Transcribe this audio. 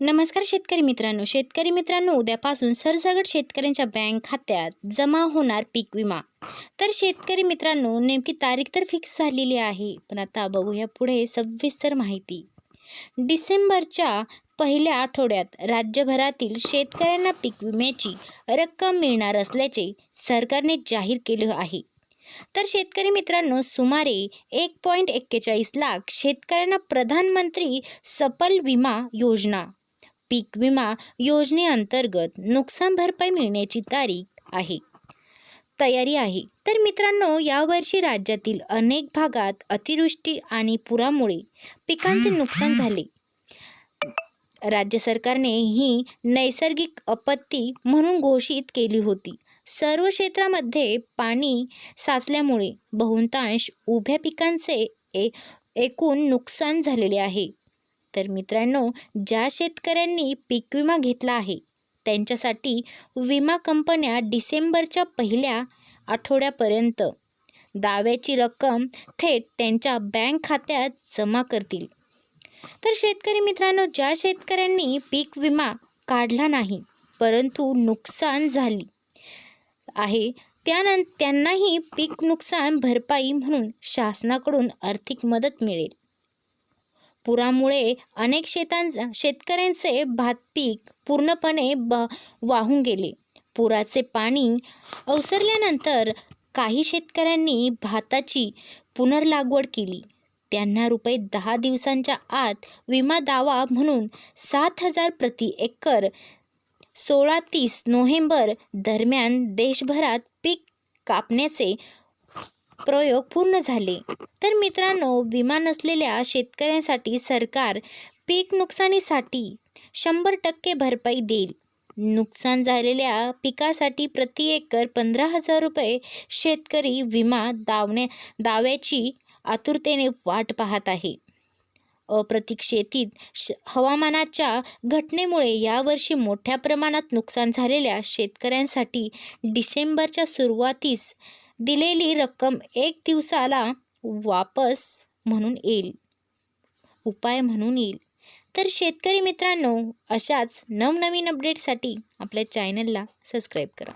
नमस्कार शेतकरी मित्रांनो. शेतकरी मित्रांनो उद्यापासून सरसगट शेतकऱ्यांच्या बँक खात्यात जमा होणार पीक विमा. तर शेतकरी मित्रांनो नेमकी तारीख तर फिक्स झालेली आहे पण आता बघूया पुढे सविस्तर माहिती. डिसेंबरच्या पहिल्या आठवड्यात राज्यभरातील शेतकऱ्यांना पीक विम्याची रक्कम मिळणार असल्याचे सरकारने जाहीर केलं आहे. तर शेतकरी मित्रांनो सुमारे एक पॉईंट एक्केचाळीस लाख शेतकऱ्यांना प्रधानमंत्री सफल विमा योजना पीक विमा योजनेअंतर्गत नुकसान भरपाई मिळण्याची तारीख आहे. तयारी आहे. तर मित्रांनो यावर्षी राज्यातील अनेक भागात अतिवृष्टी आणि पुरामुळे पिकांचे नुकसान झाले. राज्य सरकारने ही नैसर्गिक आपत्ती म्हणून घोषित केली होती. सर्व क्षेत्रामध्ये पाणी साचल्यामुळे बहुतांश उभ्या पिकांचे ए एकूण नुकसान झालेले आहे. तर मित्रांनो ज्या शेतकऱ्यांनी पीक विमा घेतला आहे त्यांच्यासाठी विमा कंपन्या डिसेंबरच्या पहिल्या आठवड्यापर्यंत दाव्याची रक्कम थेट त्यांच्या बँक खात्यात जमा करतील. तर शेतकरी मित्रांनो ज्या शेतकऱ्यांनी पीक विमा काढला नाही परंतु नुकसान झाली आहे त्यानं त्यांनाही पीक नुकसान भरपाई म्हणून शासनाकडून आर्थिक मदत मिळेल. पुरामुळे अनेक शेतां शेतकऱ्यांचे भात पीक पूर्णपणे ब वाहून गेले. पुराचे पाणी अवसरल्यानंतर काही शेतकऱ्यांनी भाताची पुनर्लागवड केली. त्यांना रुपये दहा दिवसांच्या आत विमा दावा म्हणून सात हजार प्रति एकर सोळा तीस नोव्हेंबर दरम्यान देशभरात पीक कापण्याचे प्रयोग पूर्ण झाले. तर मित्रांनो विमा नसलेल्या शेतकऱ्यांसाठी सरकार पीक नुकसानीसाठी शंभर टक्के भरपाई देईल. नुकसान झालेल्या पिकासाठी प्रति एकर पंधरा हजार रुपये शेतकरी विमा दावण्या दाव्याची आतुरतेने वाट पाहत आहे. अप्रतीक्षेतीत श हवामानाच्या घटनेमुळे यावर्षी मोठ्या प्रमाणात नुकसान झालेल्या शेतकऱ्यांसाठी डिसेंबरच्या सुरुवातीस दिलेली रक्कम एक दिवसाला वापस म्हणून येईल. उपाय म्हणून येईल. तर शेतकरी मित्रांनो अशाच नवनवीन अपडेटसाठी आपल्या चॅनलला सबस्क्राईब करा.